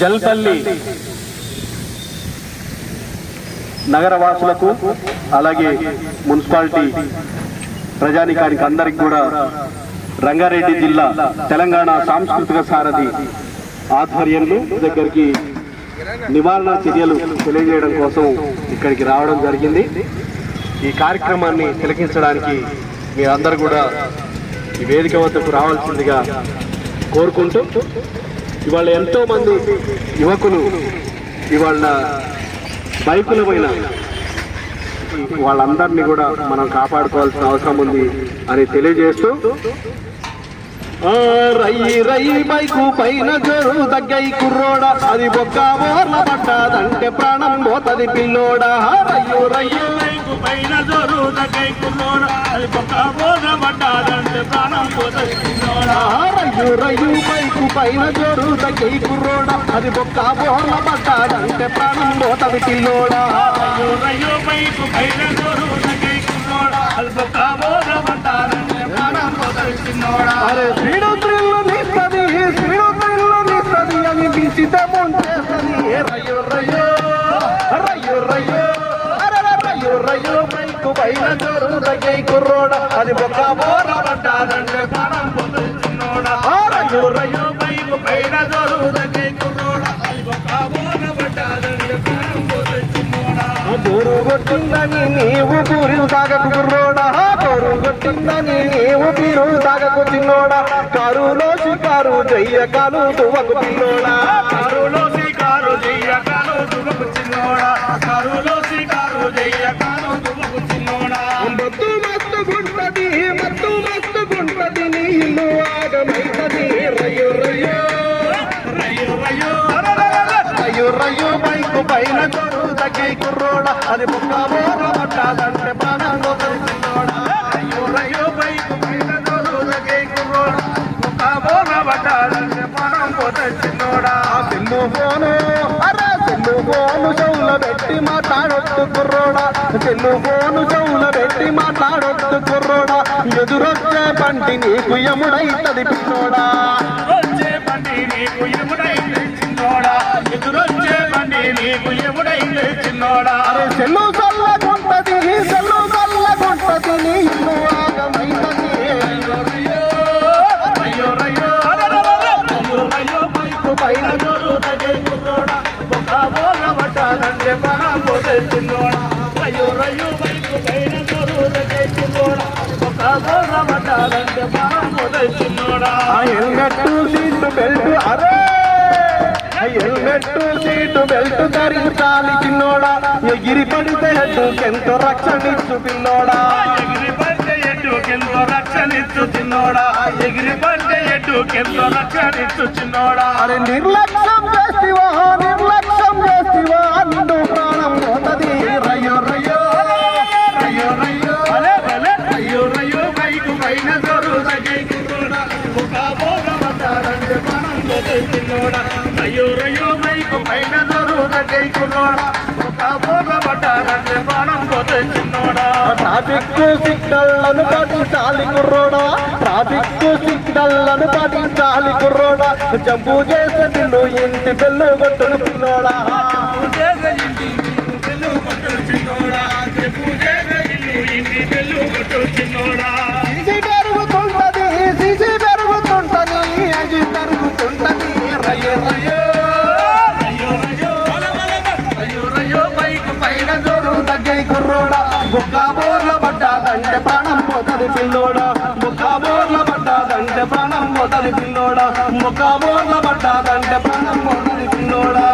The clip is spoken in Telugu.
జల్పల్లి నగరవాసులకు అలాగే మున్సిపాలిటీ ప్రజానికానికి అందరికి కూడా రంగారెడ్డి జిల్లా తెలంగాణ సాంస్కృతిక సారథి ఆధ్వర్యంలో దగ్గరికి నివారణ చర్యలు తెలియజేయడం కోసం ఇక్కడికి రావడం జరిగింది. ఈ కార్యక్రమాన్ని తిలకించడానికి మీరందరూ కూడా ఈ వేదిక వద్దకు రావాల్సిందిగా కోరుకుంటూ ఇవాళ ఎంతో మంది యువకులు ఇవాళ బైకుల పైన వాళ్ళందరినీ కూడా మనం కాపాడుకోవాల్సిన అవసరం ఉంది అని తెలియజేస్తూ రయ్యి రయ్యి బైకు పైన జోరు తగ్గై కుర్రోడా. అది బొక్క బోర్ల పడ్డాదంటే ప్రాణం పోతది పిల్లోడా. రయ్యు రయ్యు. బైకు పైన జోరు దగ్గై కుర్రోడ. అది పక్క బోధ పడ్డాదంటే ప్రాణం పోతుంది పిల్లోడా. రయ్యు రయ్యు బైకు పైన జోరు తగ్గై కుర్రోడా. అది బొక్క బోర్ల పడ్డాదంటే ప్రాణం పోతది పిల్లోడా. రయ్యో రయ్యో బైకు పైన రయ్యు రయ్యో. రయ్యు రయ్యో. అరెరే రయ్యు రయ్యు. పైన జోరు తగ్గై కుర్రోడా. అది బొక్క బోర్ల ప్రాణం పోతది పిల్లోడా. రయ్యో బైకు పైన జోరు దగ్గై కుర్రోడ. అది పక్క బోధ ప్రాణం దూరు కొట్టిందని నీవు పూరిలు తాగకు కుర్రోడా. దూరు కొట్టిందని నీవు పీరు తాగకు తిన్నోడా. కారులో షికారు చెయ్య కాలు తువకు తిన్నోడా. రయ్యు రయ్యు బైకు పైన చోరు తగ్గై కుర్రోడా. అది ముక్క బోర చిన్నోడా రయ్యో రయ్యో బైకు పైన దొరుదకే కుర్రోడ. ఒక బోన పడ్డాడంటే మనం పోతే చిన్నోడా సెల్లు ఫోను అరే సెల్లు ఫోను చెవుల పెట్టి మాట్లాడొద్దు కుర్రోడా. సెల్లు ఫోను చెవుల పెట్టి మాట్లాడొద్దు కుర్రోడా. ఎదురొచ్చే పంటి నీకు యముడైతది పిన్నోడా వచ్చే బండి నీకు బండి నీకు ఎముడైంది చిన్నోడా? అరే సెల్లు చల్లగుంటది నీ ఇల్లు రయ్యో రయ్యో పైన కుర్రోడా? ఒక బోన పడ్డాడంటే మనం పోతే చిన్నోడా? రయ్యో రయ్యో బైకు పైన కుర్రోడా? ఒక పడ్డాడంటే మనం పోతే చిన్నోడా? సీటు బెల్ట్ ధరించాలి చిన్నోడా. ఎగిరి పడితే ఎంతో రక్షణ ఇచ్చు పిన్నోడా ఎగిరి పడితే ఎట్టుకెంతో రక్షణిచ్చు చిన్నోడా. ఎగిరి పడితే ఎట్టుకెంతో రక్షణిచ్చు చిన్నోడా. అరే నిర్లక్ష్యం చేస్తివా నిర్లక్ష్యం చేస్తివా నిండు ప్రాణం పోతది. రయ్యో రయ్యో. రయ్యో రయ్యో. రయ్యో రయ్యో బైకు పైన జోరు తగ్గై కుర్రోడా ఒక బోగ పడ్డాడంటే మనం పోతే చిన్నోడా. రయ్యో రయ్యో. ట్రాఫిక్ సిగ్నల్లను పాటించాలి కుర్రోడా. ట్రాఫిక్ సిగ్నల్లను పాటించాలి కుర్రోడా. జంపు చేసే నిన్ను ఇంటి పెళ్ళు కొట్టుకున్నోడా. రయ్యో పైన జోరు తగ్గై కుర్రోడా? బుక్క బోర్ల పడ్డాదంటే ప్రాణం పోతది పిల్లోడా? బుక్క బోర్ల పడ్డాదంటే ప్రాణం పోతది పిల్లోడా? బోర్ల పడ్డాదంటే ప్రాణం పోతది పిల్లోడా?